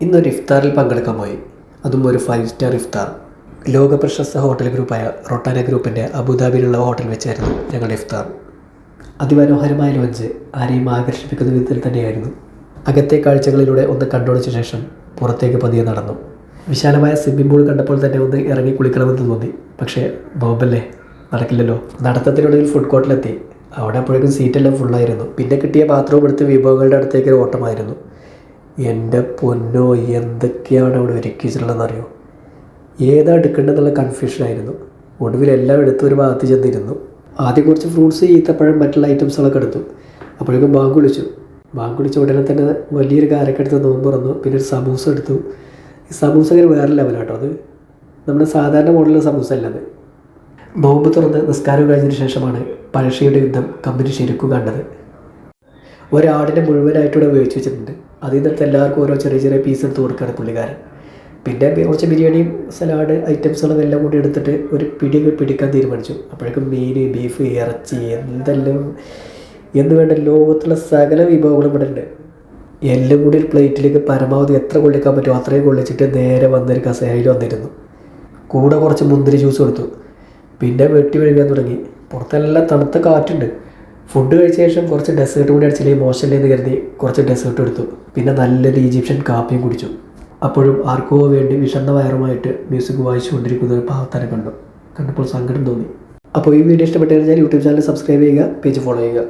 ഇന്നൊരു ഇഫ്താറിൽ പങ്കെടുക്കാൻ പോയി അതും ഒരു ഫൈവ് സ്റ്റാർ ഇഫ്താർ. ലോക പ്രശസ്ത ഹോട്ടൽ ഗ്രൂപ്പായ റൊട്ടാന ഗ്രൂപ്പിന്റെ അബുദാബിയിലുള്ള ഹോട്ടൽ വെച്ചായിരുന്നു ഞങ്ങളുടെ ഇഫ്താർ. അതിമനോഹരമായ ലോഞ്ച് ആരെയും ആകർഷിപ്പിക്കുന്ന വിധത്തിൽ തന്നെയായിരുന്നു. അകത്തെ കാഴ്ചകളിലൂടെ ഒന്ന് കണ്ടുപിടിച്ച ശേഷം പുറത്തേക്ക് പതിയെ നടന്നു. വിശാലമായ സ്വിമ്മിംഗ് പൂൾ കണ്ടപ്പോൾ തന്നെ ഒന്ന് ഇറങ്ങി കുളിക്കണമെന്ന് തോന്നി. പക്ഷേ ബോബല്ലേ? നടക്കില്ലല്ലോ. നടത്തത്തിനൊടുവിൽ ഫുഡ് കോർട്ടിലെത്തി അവിടെ അപ്പോഴേക്കും സീറ്റെല്ലാം ഫുള്ളായിരുന്നു പിന്നെ കിട്ടിയ ബാത്റൂം എടുത്ത് വിഭവങ്ങളുടെ അടുത്തേക്ക് ഒരു ഓട്ടമായിരുന്നു. എന്റെ പൊന്നോ എന്തൊക്കെയാണ് അവിടെ ഒരുക്കിയിട്ടുള്ളതെന്നറിയോ? ഏതാ എടുക്കേണ്ടതെന്നുള്ള കൺഫ്യൂഷനായിരുന്നു ഒടുവിൽ എല്ലാം എടുത്ത് ഒരു ഭാഗത്ത് ചെന്നിരുന്നു. ആദ്യം കുറച്ച് ഫ്രൂട്ട്സ് ഈത്തപ്പഴം മറ്റുള്ള ഐറ്റംസുകളൊക്കെ എടുത്തു. അപ്പോഴേക്കും ബാങ്ക് വിളിച്ചു. ബാങ്ക് വിളിച്ച ഉടനെ തന്നെ വലിയൊരു കാരക്കെടുത്ത് നോമ്പ് തുറന്നു. പിന്നെ ഒരു സമൂസ എടുത്തു. ഈ സമൂസ ഒരു വേറെ ലെവലാട്ടോ അത് നമ്മുടെ സാധാരണ മോഡലുള്ള സമൂസ അല്ല അത് നോമ്പ് തുറന്ന് നിസ്കാരം കഴിഞ്ഞതിന് ശേഷമാണ് പഴശ്ശിയുടെ യുദ്ധം കമ്പനി ശരിക്കും കണ്ടത്. ഒരാടിനെ മുഴുവനായിട്ടിവിടെ ഉപയോഗിച്ച് വെച്ചിട്ടുണ്ട്. അതിൽ നിന്നിട്ട് എല്ലാവർക്കും ഓരോ ചെറിയ ചെറിയ പീസ് എടുത്ത് കൊടുക്കുകയാണ് പുള്ളിക്കാരൻ. പിന്നെ കുറച്ച് ബിരിയാണിയും സലാഡ് ഐറ്റംസുകളും എല്ലാം കൂടി എടുത്തിട്ട് ഒരു പിടി പിടിക്കാൻ തീരുമാനിച്ചു. അപ്പോഴേക്കും മീൻ ബീഫ് ഇറച്ചി എന്തെല്ലാം എന്ന് വേണ്ട ലോകത്തുള്ള സകല വിഭവങ്ങളും ഇവിടെ ഉണ്ട്. എല്ലാം കൂടി ഒരു പ്ലേറ്റിലേക്ക് പരമാവധി എത്ര കൊള്ളിക്കാൻ പറ്റുമോ അത്രയും കൊള്ളിച്ചിട്ട് നേരെ വന്നൊരു കസേരയിൽ വന്നിരുന്നു. കൂടെ കുറച്ച് മുന്തിരി ജ്യൂസ് കൊടുത്തു. പിന്നെ വെട്ടി വഴുകാൻ തുടങ്ങി. പുറത്തെല്ലാം തണുത്ത കാറ്റുണ്ട്. ഫുഡ് കഴിച്ച ശേഷം കുറച്ച് ഡെസേർട്ട് കൂടി അടിച്ചില്ലെങ്കിൽ മോശമല്ലേ എന്ന് കരുതി കുറച്ച് ഡെസേർട്ട് എടുത്തു. പിന്നെ നല്ലൊരു ഈജിപ്ഷ്യൻ കാപ്പിയും കുടിച്ചു. അപ്പോഴും ആർക്കോ വേണ്ടി വിഷന്ന വയറുമായിട്ട് മ്യൂസിക് വായിച്ചുകൊണ്ടിരിക്കുന്ന ഒരു പാവത്തനെ കണ്ടു. കണ്ടപ്പോൾ സങ്കടം തോന്നി. അപ്പോൾ ഈ വീഡിയോ ഇഷ്ടപ്പെട്ടു കഴിഞ്ഞാൽ യൂട്യൂബ് ചാനൽ സബ്സ്ക്രൈബ് ചെയ്യുക പേജ് ഫോളോ ചെയ്യുക.